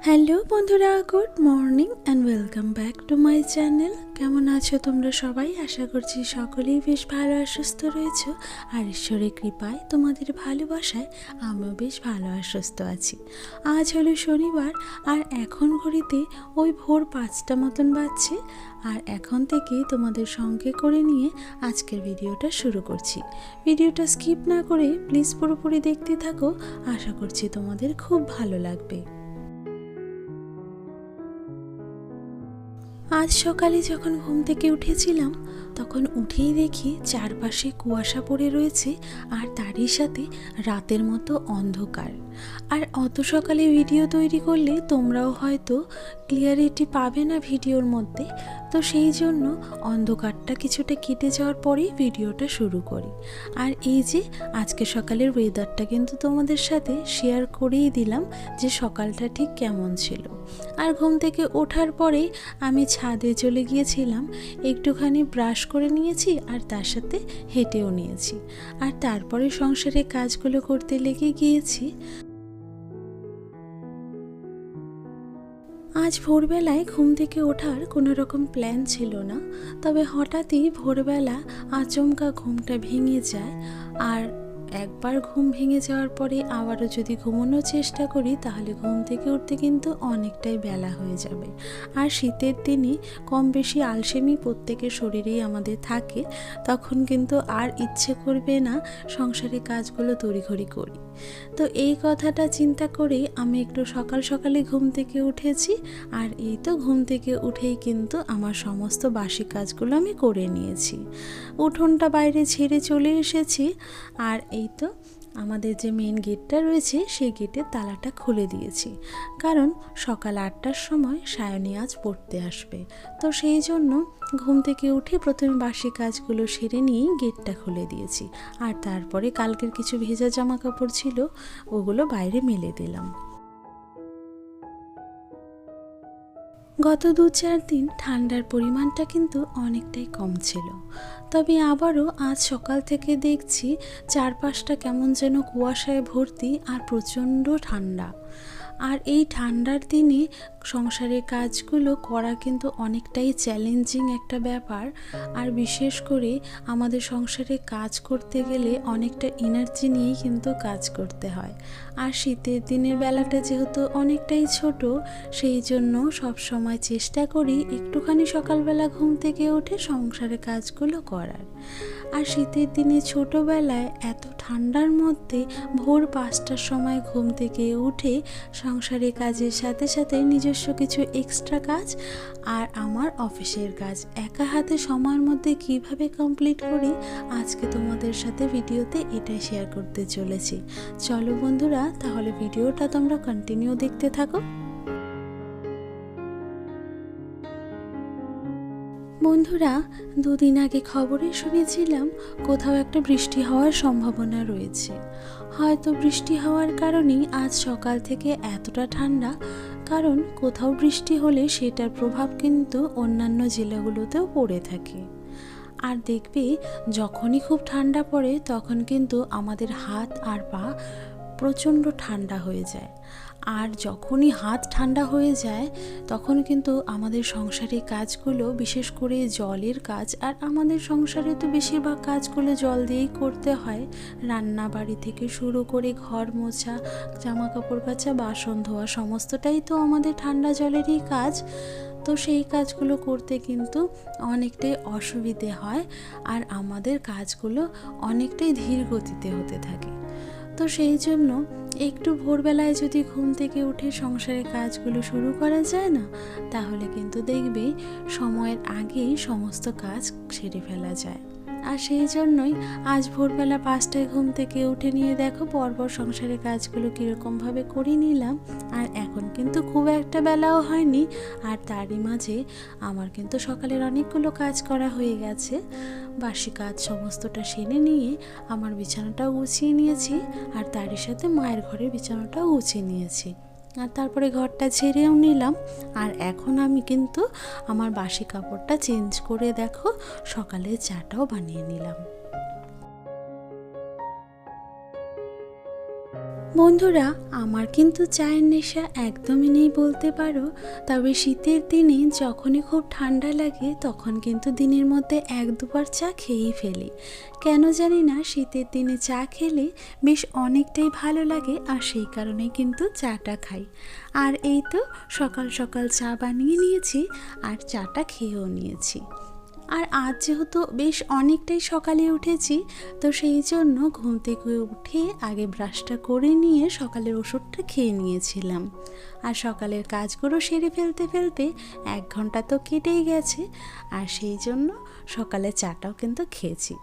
Hello বন্ধুরা, good morning and welcome back to my channel কেমন আছো তোমরা সবাই? আশা করছি সকলেই বেশ ভালো আর সুস্থ রয়েছো। আর ঈশ্বরের কৃপায় তোমাদের ভালোবাসায় আমিও বেশ ভালো আর সুস্থ আছি। আজ হলো শনিবার আর এখন ঘড়িতে ওই ভোর পাঁচটা মতন বাজছে। আর এখন থেকেই তোমাদের সঙ্গে করে নিয়ে আজকের ভিডিওটা শুরু করছি। ভিডিওটা স্কিপ না করে প্লিজ পুরোপুরি দেখতে থাকো। আশা করছি তোমাদের খুব ভালো লাগবে। আজ সকালে যখন ঘুম থেকে উঠেছিলাম, তখন উঠেই দেখি চারপাশে কুয়াশা পড়ে রয়েছে আর তারই সাথে রাতের মতো অন্ধকার। আর অত সকালে ভিডিও তৈরি করলে তোমরাও হয়তো ক্লিয়ারিটি পাবে না ভিডিওর মধ্যে। তো সেই জন্য অন্ধকারটা কিছুটা কেটে যাওয়ার পরেই ভিডিওটা শুরু করি। আর এই যে আজকে সকালের ওয়েদারটা কিন্তু তোমাদের সাথে শেয়ার করেই দিলাম যে সকালটা ঠিক কেমন ছিল। আর ঘুম থেকে ওঠার পরে আমি ছাদে চলে গিয়েছিলাম। একটুখানি ব্রাশ করে নিয়েছি আর তার সাথে হেঁটেও নিয়েছি। আর তারপরে সংসারে কাজগুলো করতে লেগে গিয়েছি। আজ ভোরবেলায় ঘুম থেকে ওঠার কোনো রকম প্ল্যান ছিল না। তবে হঠাৎই ভোরবেলা আচমকা ঘুমটা ভেঙে যায়। আর একবার ঘুম ভেঙে যাওয়ার পরে আবারও যদি ঘুমানোর চেষ্টা করি, তাহলে ঘুম থেকে উঠতে কিন্তু অনেকটাই বেলা হয়ে যাবে। আর শীতের দিনই কম বেশি আলসেমি প্রত্যেকের শরীরেই আমাদের থাকে, তখন কিন্তু আর ইচ্ছে করবে না সংসারের কাজগুলো তড়িঘড়ি করি। তো এই কথাটা চিন্তা করেই আমি একটু সকাল সকালে ঘুম থেকে উঠেছি, আর এই তো ঘুম থেকে উঠেই কিন্তু আমার সমস্ত বাসি কাজগুলো আমি করে নিয়েছি। উঠোনটা বাইরে ছেড়ে চলে এসেছি, আর এই তো আমাদের যে মেন গেটটা রয়েছে, সেই গেটের তালাটা খুলে দিয়েছি। কারণ সকাল আটটার সময় সায়নী আজ পড়তে আসবে। তো সেই জন্য ঘুম থেকে উঠে প্রথমে বাসি কাজগুলো সেরে নিয়েই গেটটা খুলে দিয়েছি। আর তারপরে কালকের কিছু ভেজা জামা কাপড় ছিল, ওগুলো বাইরে মেলে দিলাম। গত দু চার দিন ঠান্ডার পরিমাণটা কিন্তু অনেকটাই কম ছিল। তবে আবারও আজ সকাল থেকে দেখছি চারপাশটা কেমন যেন কুয়াশায় ভর্তি আর প্রচণ্ড ঠান্ডা। আর এই ঠান্ডার দিনে সংসারের কাজগুলো করা কিন্তু অনেকটাই চ্যালেঞ্জিং একটা ব্যাপার। আর বিশেষ করে আমাদের সংসারে কাজ করতে গেলে অনেকটা এনার্জি নিয়েই কিন্তু কাজ করতে হয়। আর শীতের দিনের বেলাটা যেহেতু অনেকটাই ছোট, সেই জন্য সব সময় চেষ্টা করি একটুখানি সকালবেলা ঘুম থেকে উঠে সংসারের কাজগুলো করার। আর শীতের দিনে ছোটোবেলায় এত ঠান্ডার মধ্যে ভোর পাঁচটার সময় ঘুম থেকে উঠে সংসারে কাজের সাথে সাথে নিজস্ব কিছু এক্সট্রা কাজ আর আমার অফিসের কাজ একা হাতে সময়ের মধ্যে কীভাবে কমপ্লিট করি, আজকে তোমাদের সাথে ভিডিওতে এটাই শেয়ার করতে চলেছি। চলো বন্ধুরা, তাহলে ভিডিওটা তোমরা কন্টিনিউ দেখতে থাকো। বন্ধুরা, দুদিন আগে খবরে শুনেছিলাম কোথাও একটা বৃষ্টি হওয়ার সম্ভাবনা রয়েছে। হয়তো বৃষ্টি হওয়ার কারণেই আজ সকাল থেকে এতটা ঠান্ডা, কারণ কোথাও বৃষ্টি হলে সেটার প্রভাব কিন্তু অন্যান্য জেলাগুলোতেও পড়ে থাকে। আর দেখবে, যখনই খুব ঠান্ডা পড়ে, তখন কিন্তু আমাদের হাত আর পা প্রচণ্ড ঠান্ডা হয়ে যায়। আর যখনই হাত ঠান্ডা হয়ে যায়, তখন কিন্তু আমাদের সংসারের কাজগুলো, বিশেষ করে জলের কাজ, আর আমাদের সংসারে তো বেশিরভাগ কাজগুলো জল দিয়েই করতে হয়। রান্না বাড়ি থেকে শুরু করে ঘর মোছা জামা কাপড় কাচা, বাসন ধোয়া, সমস্তটাই তো আমাদের ঠান্ডা জলেরই কাজ। তো সেই কাজগুলো করতে কিন্তু অনেকটাই অসুবিধে হয়, আর আমাদের কাজগুলো অনেকটাই ধীর গতিতে হতে থাকে। তো সেই জন্য একটু ভোরবেলায় যদি ঘুম থেকে উঠে সংসারের কাজগুলো শুরু করা যায় না, তাহলে কিন্তু দেখবে সময়ের আগেই সমস্ত কাজ সেরে ফেলা যায়। আর সেই জন্যই আজ ভোরবেলা পাঁচটায় ঘুম থেকে উঠে নিয়ে দেখো পরপর সংসারের কাজগুলো কীরকমভাবে করে নিলাম। আর এখন কিন্তু খুব একটা বেলাও হয়নি, আর তারই মাঝে আমার কিন্তু সকালের অনেকগুলো কাজ করা হয়ে গেছে। বাসি কাজ সমস্তটা সেরে নিয়ে আমার বিছানাটাও গুছিয়ে নিয়েছি আর তারই সাথে মায়ের ঘরের বিছানাটাও গুছিয়ে নিয়েছি। আর তারপরে ঘরটা ছেড়েও নিলাম। আর এখন আমি কিন্তু আমার বাসি কাপড়টা চেঞ্জ করে দেখো সকালে চাটাও বানিয়ে নিলাম। বন্ধুরা, আমার কিন্তু চায়ের নেশা একদমই নেই বলতে পারো। তবে শীতের দিনে যখনই খুব ঠান্ডা লাগে, তখন কিন্তু দিনের মধ্যে এক দুবার চা খেয়েই ফেলি। কেন জানি না, শীতের দিনে চা খেলে বেশ অনেকটাই ভালো লাগে আর সেই কারণেই কিন্তু চাটা খাই। আর এই তো সকাল সকাল চা বানিয়ে নিয়েছি আর চাটা খেয়েও নিয়েছি। আর আজ যেহেতু বেশ অনেকটাই সকালে উঠেছি, তো সেই জন্য ঘুম থেকে উঠে আগে ব্রাশটা করে নিয়ে সকালের ওষুধটা খেয়ে নিয়েছিলাম। আর সকালের কাজগুলো সেরে ফেলতে ফেলতে এক ঘণ্টা তো কেটেই গেছে, আর সেই জন্য সকালে চাটাও কিন্তু খেয়েছি।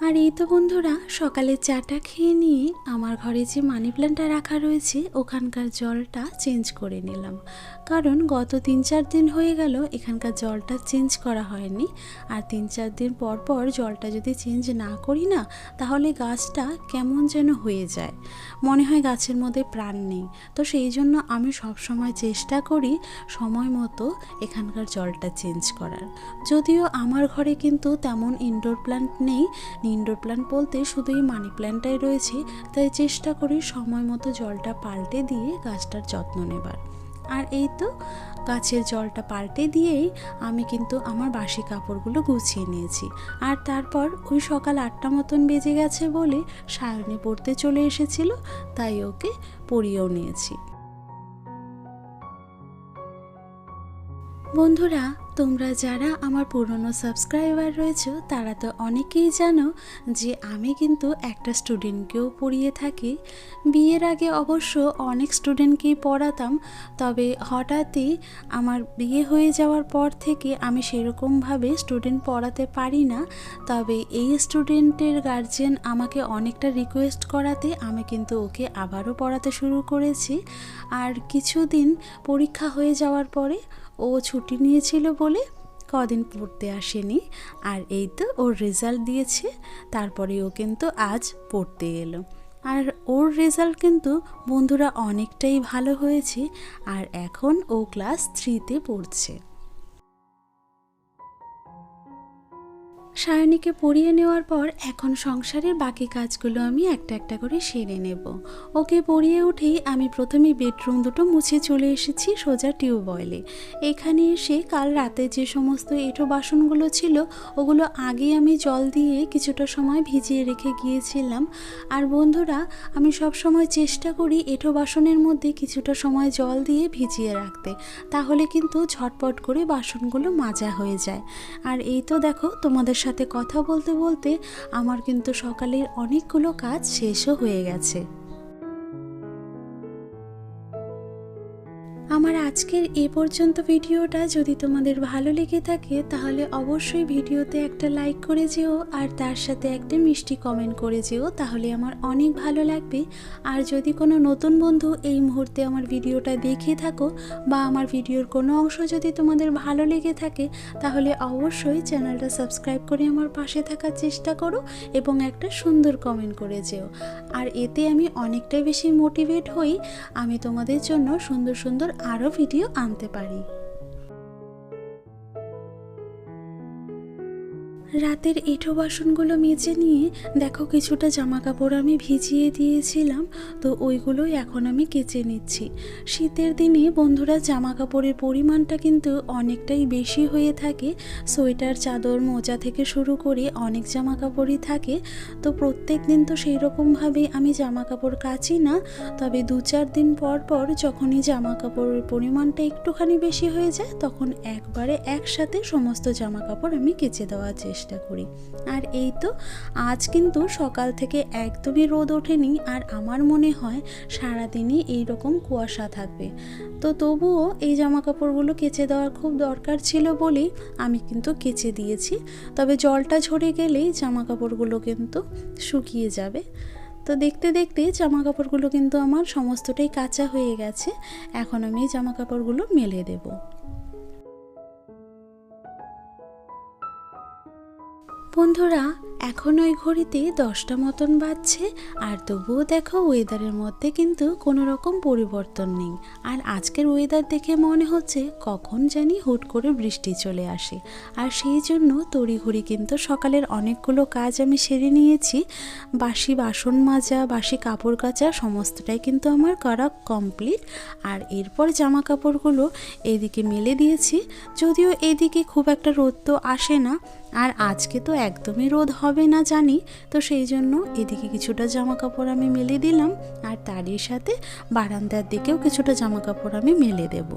আর এই তো বন্ধুরা, সকালে চাটা খেয়ে নিয়ে আমার ঘরে যে মানি প্ল্যান্টটা রাখা রয়েছে, ওখানকার জলটা চেঞ্জ করে নিলাম। কারণ গত তিন চার দিন হয়ে গেল, এখানকার জলটা চেঞ্জ করা হয়নি। আর তিন চার দিন পর পর জলটা যদি চেঞ্জ না করি না, তাহলে গাছটা কেমন যেন হয়ে যায়। মনে হয় গাছের মধ্যে প্রাণ নেই। তো সেই জন্য আমি সব সময় চেষ্টা করি সময় মতো এখানকার জলটা চেঞ্জ করার। যদিও আমার ঘরে কিন্তু তেমন ইনডোর প্ল্যান্ট নেই ইনডোর প্ল্যান্ট বলতে শুধু এই মানি প্ল্যান্টটাই রয়েছে, তাই চেষ্টা করি সময় মতো জলটা পাল্টে দিয়ে গাছটার যত্ন নেবার। আর এই তো গাছের জলটা পাল্টে দিয়েই আমি কিন্তু আমার বাসি কাপড়গুলো গুছিয়ে নিয়েছি। আর তারপর ওই সকাল আটটা মতন বেজে গেছে বলে সায়নে পড়তে চলে এসেছিল, তাই ওকে পরিয়েও নিয়েছি। বন্ধুরা, তোমরা যারা আমার পুরনো সাবস্ক্রাইবার রয়েছে, তারা তো অনেকেই জানো যে আমি কিন্তু একটা স্টুডেন্টকেও পড়িয়ে থাকি। বিয়ের আগে অবশ্য অনেক স্টুডেন্টকেই পড়াতাম, তবে হঠাৎই আমার বিয়ে হয়ে যাওয়ার পর থেকে আমি সেরকমভাবে স্টুডেন্ট পড়াতে পারি না। তবে এই স্টুডেন্টের গার্জেন আমাকে অনেকটা রিকোয়েস্ট করাতে আমি কিন্তু ওকে আবারও পড়াতে শুরু করেছি। আর কিছুদিন পরীক্ষা হয়ে যাওয়ার পরে ও ছুটি নিয়েছিল বলে কদিন পড়তে আসেনি। আর এই তো ওর রেজাল্ট দিয়েছে, তারপরে ও কিন্তু আজ পড়তে এলো। আর ওর রেজাল্ট কিন্তু বন্ধুরা অনেকটাই ভালো হয়েছে, আর এখন ও ক্লাস থ্রিতে পড়ছে। সায়নীকে পড়িয়ে নেওয়ার পর এখন সংসারের বাকি কাজগুলো আমি একটা একটা করে সেরে নেব। ওকে পড়িয়ে উঠেই আমি প্রথমে বেডরুম দুটো মুছে চলে এসেছি সোজা টিউবওয়েলে। এখানে এসে কাল রাতে যে সমস্ত এঁটো বাসনগুলো ছিল, ওগুলো আগে আমি জল দিয়ে কিছুটা সময় ভিজিয়ে রেখে গিয়েছিলাম। আর বন্ধুরা, আমি সব সময় চেষ্টা করি এঁটো বাসনের মধ্যে কিছুটা সময় জল দিয়ে ভিজিয়ে রাখতে। তাহলে কিন্তু ঝটপট করে বাসনগুলো মাজা হয়ে যায়। আর এই তো দেখো তোমাদের সাথে কথা বলতে বলতে আমার কিন্তু সকালের অনেকগুলো কাজ শেষও হয়ে গেছে। আজকের এ পর্যন্ত ভিডিওটা যদি তোমাদের ভালো লেগে থাকে, তাহলে অবশ্যই ভিডিওতে একটা লাইক করে যেও, আর তার সাথে একটা মিষ্টি কমেন্ট করে যেও, তাহলে আমার অনেক ভালো লাগবে। আর যদি কোনো নতুন বন্ধু এই মুহূর্তে আমার ভিডিওটা দেখে থাকো, বা আমার ভিডিওর কোনো অংশ যদি তোমাদের ভালো লেগে থাকে, তাহলে অবশ্যই চ্যানেলটা সাবস্ক্রাইব করে আমার পাশে থাকার চেষ্টা করো, এবং একটা সুন্দর কমেন্ট করে যেও। আর এতে আমি অনেকটাই বেশি মোটিভেট হই, আমি তোমাদের জন্য সুন্দর সুন্দর আরও ভিডিও আনতে পারি। রাতের এঁঠো বাসনগুলো মেজে নিয়ে, দেখো কিছুটা জামা কাপড় আমি ভিজিয়ে দিয়েছিলাম, তো ওইগুলোই এখন আমি কেচে নিচ্ছি। শীতের দিনে বন্ধুরা জামা কাপড়ের পরিমাণটা কিন্তু অনেকটাই বেশি হয়ে থাকে, সোয়েটার, চাদর, মোজা থেকে শুরু করে অনেক জামা কাপড়ই থাকে, তো প্রত্যেক দিন তো সেই রকমভাবে আমি জামা কাপড় কাচি না, তবে দু চার দিন পর পর যখনই জামা কাপড়ের পরিমাণটা একটুখানি বেশি হয়ে যায়, তখন একবারে একসাথে সমস্ত জামা কাপড় আমি কেচে দেওয়ার চেষ্টা করি। আর এই তো আজ কিন্তু সকাল থেকে একদমই রোদ ওঠেনি আর আমার মনে হয় সারাদিনই এই রকম কুয়াশা থাকবে। তো তবুও এই জামা কাপড়গুলো কেচে দেওয়ার খুব দরকার ছিল বলেই আমি কিন্তু কেচে দিয়েছি। তবে জলটা ঝরে গেলেই জামা কাপড়গুলো কিন্তু শুকিয়ে যাবে। তো দেখতে দেখতে জামা কাপড়গুলো কিন্তু আমার সমস্তটাই কাঁচা হয়ে গেছে। এখন আমি জামা কাপড়গুলো মেলে দেবো। বন্ধুরা এখন ওই ঘড়িতে দশটা মতন বাজছে, আর তবুও দেখো ওয়েদারের মধ্যে কিন্তু কোনো রকম পরিবর্তন নেই। আর আজকের ওয়েদার দেখে মনে হচ্ছে কখন জানি হুট করে বৃষ্টি চলে আসে। আর সেই জন্য তড়িঘড়ি কিন্তু সকালের অনেকগুলো কাজ আমি সেরে নিয়েছি। বাসি বাসন মাজা, বাসি কাপড় কাচা, সমস্তটাই কিন্তু আমার করা কমপ্লিট আর এরপর জামা কাপড়গুলো এদিকে মেলে দিয়েছি। যদিও এদিকে খুব একটা রোদ তো আসে না। আর আজকে তো একদমই রোদ হবে না জানি। তো সেই জন্য এদিকে কিছুটা জামা কাপড় আমি মেলে দিলাম। আর তারই সাথে বারান্দার দিকেও কিছুটা জামা কাপড় আমি মেলে দেবো।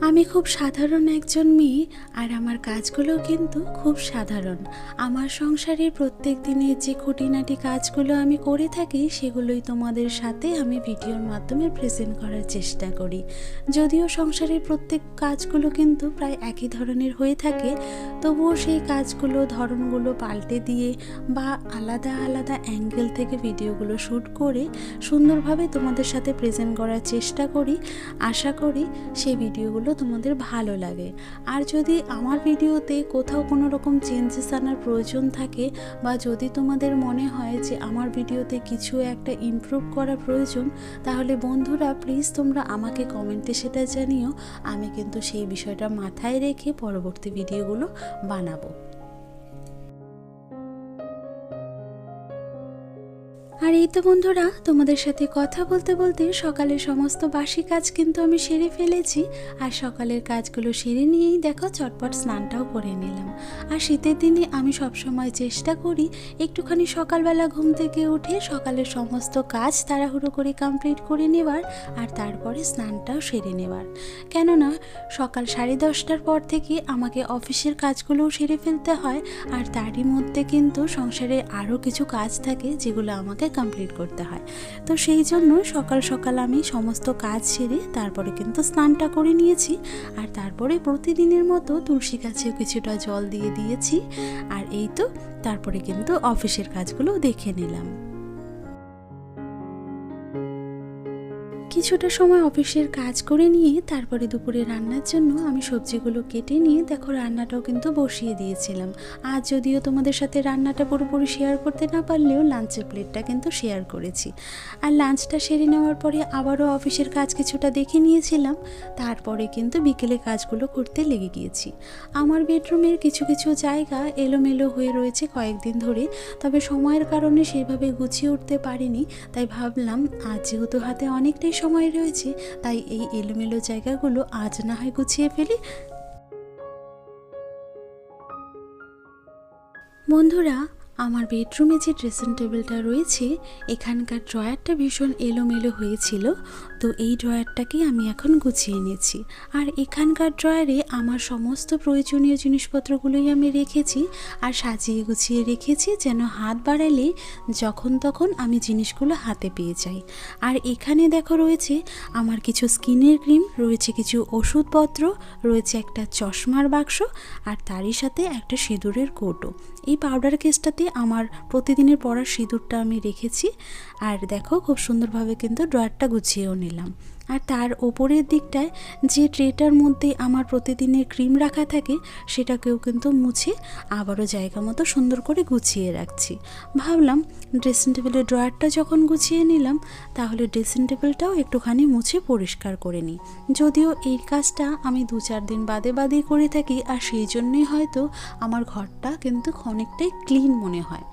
আমি খুব সাধারণ একজন মেয়ে আর আমার কাজগুলো কিন্তু খুব সাধারণ। আমার সংসারের প্রত্যেক দিনের যে খুঁটিনাটি কাজগুলো আমি করে থাকি, সেগুলোই তোমাদের সাথে আমি ভিডিওর মাধ্যমে প্রেজেন্ট করার চেষ্টা করি। যদিও সংসারের প্রত্যেক কাজগুলো কিন্তু প্রায় একই ধরনের হয়ে থাকে, তবুও সেই কাজগুলো, ধরনগুলো পাল্টে দিয়ে বা আলাদা আলাদা অ্যাঙ্গেল থেকে ভিডিওগুলো শ্যুট করে সুন্দরভাবে তোমাদের সাথে প্রেজেন্ট করার চেষ্টা করি। আশা করি সেই ভিডিওগুলো তোমাদের ভালো লাগে। আর যদি আমার ভিডিওতে কোথাও কোনো রকম চেঞ্জেস আনার প্রয়োজন থাকে বা যদি তোমাদের মনে হয় যে আমার ভিডিওতে কিছু একটা ইমপ্রুভ করা প্রয়োজন, তাহলে বন্ধুরা প্লিজ তোমরা আমাকে কমেন্টে সেটা জানিও। আমি কিন্তু সেই বিষয়টা মাথায় রেখে পরবর্তী ভিডিওগুলো বানাবো। আর এই তো বন্ধুরা, তোমাদের সাথে কথা বলতে বলতে সকালের সমস্ত বাসি কাজ কিন্তু আমি সেরে ফেলেছি আর সকালের কাজগুলো সেরে নিয়েই দেখো চটপট স্নানটাও করে নিলাম। আর শীতের দিনে আমি সবসময় চেষ্টা করি একটুখানি সকালবেলা ঘুম থেকে উঠে সকালের সমস্ত কাজ তাড়াহুড়ো করে কমপ্লিট করে নেবার আর তারপরে স্নানটাও সেরে নেবার কেননা, সকাল সাড়ে দশটার পর থেকে আমাকে অফিসের কাজগুলোও সেরে ফেলতে হয় আর তারই মধ্যে কিন্তু সংসারে আরও কিছু কাজ থাকে যেগুলো আমাকে কমপ্লিট করতে হয়। তো সেই জন্য সকাল সকাল আমি সমস্ত কাজ সেরে তারপরে কিন্তু স্নানটা করে নিয়েছি। আর তারপরে প্রতিদিনের মতো তুলসী গাছেও কিছুটা জল দিয়ে দিয়েছি। আর এই তো, তারপরে কিন্তু অফিসের কাজগুলো দেখে নিলাম। কিছুটা সময় অফিসের কাজ করে নিয়ে তারপরে দুপুরে রান্নার জন্য আমি সবজিগুলো কেটে নিয়ে দেখো রান্নাটাও কিন্তু বসিয়ে দিয়েছিলাম। আজ যদিও তোমাদের সাথে রান্নাটা পুরোপুরি শেয়ার করতে না পারলেও লাঞ্চের প্লেটটা কিন্তু শেয়ার করেছি। আর লাঞ্চটা সেরে নেওয়ার পরে আবারও অফিসের কাজ কিছুটা দেখে নিয়েছিলাম, তারপরে কিন্তু বিকেলে কাজগুলো করতে লেগে গিয়েছি। আমার বেডরুমের কিছু কিছু জায়গা এলোমেলো হয়ে রয়েছে কয়েকদিন ধরে, তবে সময়ের কারণে সেভাবে গুছিয়ে উঠতে পারিনি, তাই ভাবলাম আজ যেহেতু হাতে অনেকটাই সময় রয়েছে তাই এই এলোমেলো জায়গাগুলো আজ না হয় গুছিয়ে ফেলি। বন্ধুরা আমার বেডরুমে যে ড্রেসিং টেবিলটা রয়েছে, এখানকার ড্রয়ারটা ভীষণ এলোমেলো হয়েছিল, তো এই ড্রয়ারটাকে আমি এখন গুছিয়ে নিয়েছি। আর এখানকার ড্রয়ারে আমার সমস্ত প্রয়োজনীয় জিনিসপত্রগুলোই আমি রেখেছি আর সাজিয়ে গুছিয়ে রেখেছি যেন হাত বাড়ালে যখন তখন আমি জিনিসগুলো হাতে পেয়ে যাই। আর এখানে দেখো রয়েছে আমার কিছু স্কিনের ক্রিম, রয়েছে কিছু ওষুধপত্র, রয়েছে একটা চশমার বাক্স আর তারই সাথে একটা সিঁদুরের কৌটো এই পাউডার কেসটাতে আমার প্রতিদিনের পড়ার সিঁদুরটা আমি রেখেছি। আর দেখো খুব সুন্দরভাবে কিন্তু ড্রয়ারটা গুছিয়েও নিলাম। আর তার ওপরের দিকটায় যে ট্রেটার মধ্যে আমার প্রতিদিনের ক্রিম রাখা থাকে, সেটাকেও কিন্তু মুছে আবারও জায়গা মতো সুন্দর করে গুছিয়ে রাখছি। ভাবলাম ড্রেসিং টেবিলের ড্রয়ারটা যখন গুছিয়ে নিলাম, তাহলে ড্রেসিং টেবিলটাও একটুখানি মুছে পরিষ্কার করে নিই। যদিও এই কাজটা আমি দু চার দিন বাদে বাদেই করে থাকি, আর সেই জন্যই হয়তো আমার ঘরটা কিন্তু অনেকটাই ক্লিন মনে হয়।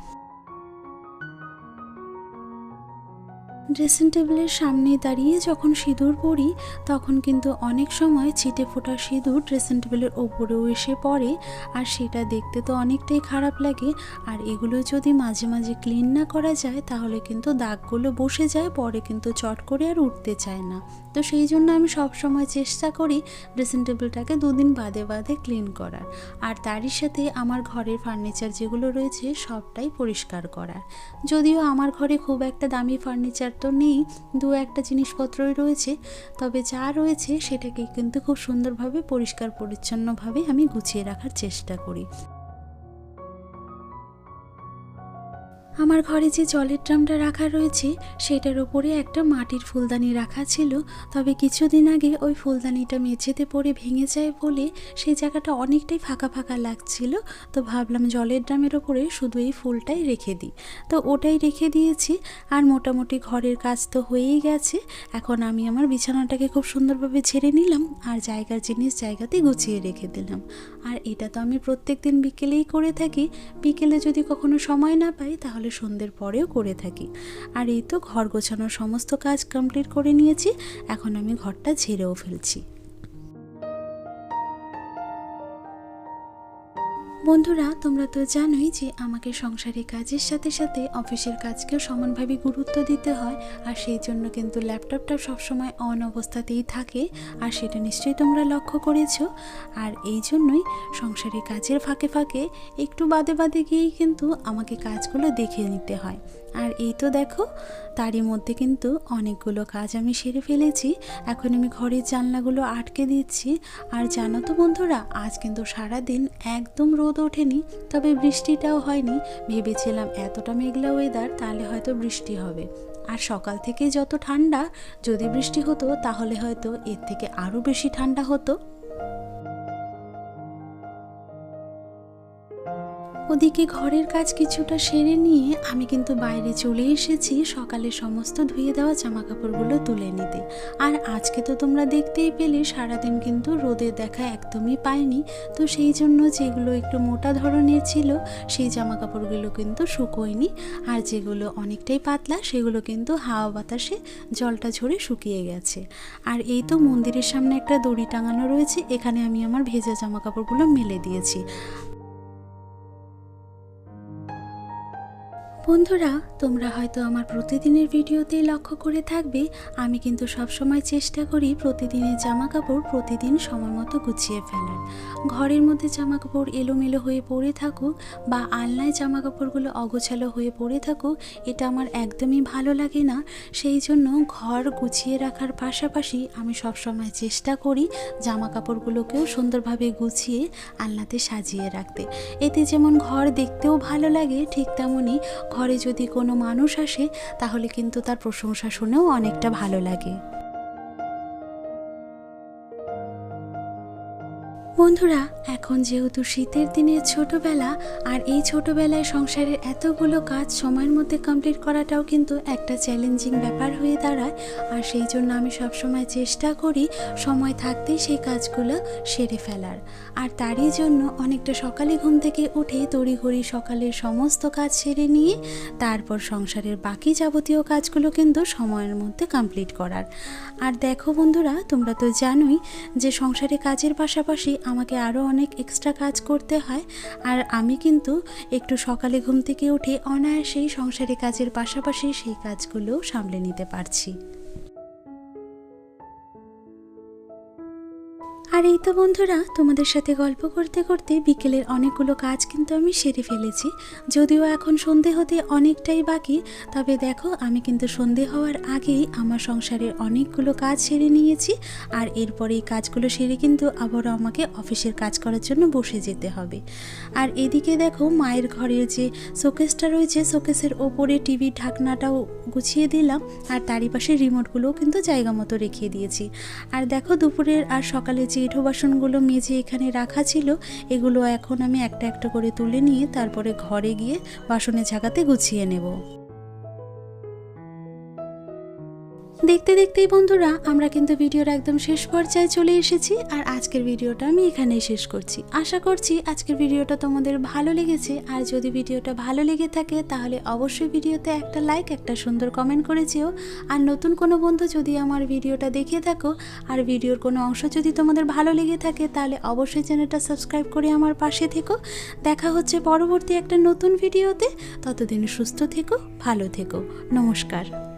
ড্রেসিং টেবিলের সামনে দাঁড়িয়ে যখন সিঁদুর পরি, তখন কিন্তু অনেক সময় ছিটে ফোটা সিঁদুর ড্রেসিং টেবিলের ওপরেও এসে পড়ে, আর সেটা দেখতে তো অনেকটাই খারাপ লাগে। আর এগুলো যদি মাঝে মাঝে ক্লিন না করা যায়, তাহলে কিন্তু দাগগুলো বসে যায়, পরে কিন্তু চট করে আর উঠতে চায় না। তো সেই জন্য আমি সব সময় চেষ্টা করি ড্রেসিং টেবিলটাকে দুদিন বাদে বাদে ক্লিন করার। আর তারই সাথে আমার ঘরের ফার্নিচার যেগুলো রয়েছে, সবটাই পরিষ্কার করার। যদিও আমার ঘরে খুব একটা দামি ফার্নিচার তো নেই, দু একটা জিনিসপত্রই রয়েছে, তবে যা রয়েছে সেটাকে কিন্তু খুব সুন্দরভাবে, পরিষ্কার পরিচ্ছন্নভাবে আমি গুছিয়ে রাখার চেষ্টা করি। আমার ঘরে যে জলের ড্রামটা রাখা রয়েছে, সেটার ওপরে একটা মাটির ফুলদানি রাখা ছিল। তবে কিছুদিন আগে ওই ফুলদানিটা মেঝেতে পড়ে ভেঙে যায় বলে সেই জায়গাটা অনেকটাই ফাঁকা ফাঁকা লাগছিল। তো ভাবলাম জলের ড্রামের ওপরে শুধু এই ফুলটাই রেখে দিই। তো ওটাই রেখে দিয়েছি। আর মোটামুটি ঘরের কাজ তো হয়েই গেছে। এখন আমি আমার বিছানাটাকে খুব সুন্দরভাবে ছেড়ে নিলাম আর জায়গার জিনিস জায়গাতে গুছিয়ে রেখে দিলাম। আর এটা তো আমি প্রত্যেক দিন বিকেলেই করে থাকি। বিকেলে যদি কখনো সময় না পাই তাহলে সন্ধ্যের পরেও করে থাকি। আর এই তো ঘর গোছানোর সমস্ত কাজ কমপ্লিট করে নিয়েছি, এখন আমি ঘরটা ঝেড়েও ফেলছি। বন্ধুরা, তোমরা তো জানোই যে আমাকে সংসারের কাজের সাথে সাথে অফিসের কাজকেও সমানভাবে গুরুত্ব দিতে হয় আর সেই জন্য কিন্তু ল্যাপটপটা সবসময় অন অবস্থাতেই থাকে আর সেটা নিশ্চয়ই তোমরা লক্ষ্য করেছ। আর এই জন্যই সংসারের কাজের ফাঁকে ফাঁকে একটু বাদে বাদে গিয়েই কিন্তু আমাকে কাজগুলো দেখে নিতে হয়। আর এই তো দেখো, তারই মধ্যে কিন্তু অনেকগুলো কাজ আমি সেরে ফেলেছি। এখন আমি ঘরের জানলাগুলো আটকে দিচ্ছি। আর জানো তো বন্ধুরা, আজ কিন্তু সারাদিন একদম রোদ ওঠেনি, তবে বৃষ্টিটাও হয়নি। ভেবেছিলাম এতটা মেঘলা ওয়েদার তাহলে হয়তো বৃষ্টি হবে। আর সকাল থেকে যত ঠান্ডা, যদি বৃষ্টি হতো তাহলে হয়তো এর থেকে আরও বেশি ঠান্ডা হতো। ওদিকে ঘরের কাজ কিছুটা সেরে নিয়ে আমি কিন্তু বাইরে চলে এসেছি সকালে সমস্ত ধুয়ে দেওয়া জামা কাপড়গুলো তুলে নিতে। আর আজকে তো তোমরা দেখতেই পেলে সারাদিন কিন্তু রোদের দেখা একদমই পাইনি। তো সেই জন্য যেগুলো একটু মোটা ধরনের ছিল সেই জামা কাপড়গুলো কিন্তু শুকোয়নি। আর যেগুলো অনেকটাই পাতলা সেগুলো কিন্তু হাওয়া বাতাসে জলটা ঝরে শুকিয়ে গেছে। আর এই তো মন্দিরের সামনে একটা দড়ি টাঙানো রয়েছে, এখানে আমি আমার ভেজা জামা কাপড়গুলো মেলে দিয়েছি। বন্ধুরা, তোমরা হয়তো আমার প্রতিদিনের ভিডিওতেই লক্ষ্য করে থাকবে, আমি কিন্তু সব সময় চেষ্টা করি প্রতিদিনের জামা কাপড় প্রতিদিন সময় মতো গুছিয়ে ফেলার। ঘরের মধ্যে জামা কাপড় এলোমেলো হয়ে পড়ে থাকুক বা আলনায় জামা কাপড়গুলো অগোছালো হয়ে পড়ে থাকুক, এটা আমার একদমই ভালো লাগে না। সেই জন্য ঘর গুছিয়ে রাখার পাশাপাশি আমি সব সময় চেষ্টা করি জামা কাপড়গুলোকেও সুন্দরভাবে গুছিয়ে আলনাতে সাজিয়ে রাখতে। এতে যেমন ঘর দেখতেও ভালো লাগে, ঠিক তেমনই ঘরে যদি কোনো মানুষ আসে তাহলে কিন্তু তার প্রশংসা শুনেও অনেকটা ভালো লাগে। বন্ধুরা, এখন যেহেতু শীতের দিনের ছোটবেলা, আর এই ছোটবেলায় সংসারের এতগুলো কাজ সময়ের মধ্যে কমপ্লিট করাটাও কিন্তু একটা চ্যালেঞ্জিং ব্যাপার হয়ে দাঁড়ায়। আর সেই জন্য আমি সবসময় চেষ্টা করি সময় থাকতেই সেই কাজগুলো সেরে ফেলার। আর তারই জন্য অনেকটা সকালে ঘুম থেকে উঠে তড়িঘড়ি সকালের সমস্ত কাজ সেরে নিয়ে, তারপর সংসারের বাকি যাবতীয় কাজগুলো কিন্তু সময়ের মধ্যে কমপ্লিট করার। আর দেখো বন্ধুরা, তোমরা তো জানোই যে সংসারে কাজের পাশাপাশি আমাকে আরও অনেক এক্সট্রা কাজ করতে হয়। আর আমি কিন্তু একটু সকালে ঘুম থেকে উঠে অনায়াসেই সংসারে কাজের পাশাপাশি সেই কাজগুলোও সামলে নিতে পারছি। আর এই তো বন্ধুরা, তোমাদের সাথে গল্প করতে করতে বিকেলের অনেকগুলো কাজ কিন্তু আমি সেরে ফেলেছি। যদিও এখন সন্ধে হতে অনেকটাই বাকি, তবে দেখো আমি কিন্তু সন্ধে হওয়ার আগেই আমার সংসারের অনেকগুলো কাজ সেরে নিয়েছি আর এরপরে এই কাজগুলো সেরে কিন্তু আবারও আমাকে অফিসের কাজ করার জন্য বসে যেতে হবে। আর এদিকে দেখো মায়ের ঘরের যে শোকেসটা রয়েছে, শোকেসের ওপরে টিভির ঢাকনাটাও গুছিয়ে দিলাম আর তারই পাশে রিমোটগুলোও কিন্তু জায়গা মতো রেখে দিয়েছি। আর দেখো দুপুরের আর সকালে যে এঁঠো বাসনগুলো মেজে এখানে রাখা ছিল, এগুলো এখন আমি একটা একটা করে তুলে নিয়ে তারপরে ঘরে গিয়ে বাসনে ঝাঁকাতে গুছিয়ে নেব। দেখতে দেখতেই বন্ধুরা, আমরা কিন্তু ভিডিওর একদম শেষ পর্যায়ে চলে এসেছি আর আজকের ভিডিওটা আমি এখানেই শেষ করছি। আশা করছি আজকের ভিডিওটা তোমাদের ভালো লেগেছে। আর যদি ভিডিওটা ভালো লেগে থাকে, তাহলে অবশ্যই ভিডিওতে একটা লাইক, একটা সুন্দর কমেন্ট করে যেও। আর নতুন কোনো বন্ধু যদি আমার ভিডিওটা দেখে থাকো, আর ভিডিওর কোনো অংশ যদি তোমাদের ভালো লেগে থাকে, তাহলে অবশ্যই চ্যানেলটা সাবস্ক্রাইব করে আমার পাশে থেকো। দেখা হচ্ছে পরবর্তী একটা নতুন ভিডিওতে। ততদিন সুস্থ থেকো, ভালো থেকো। নমস্কার।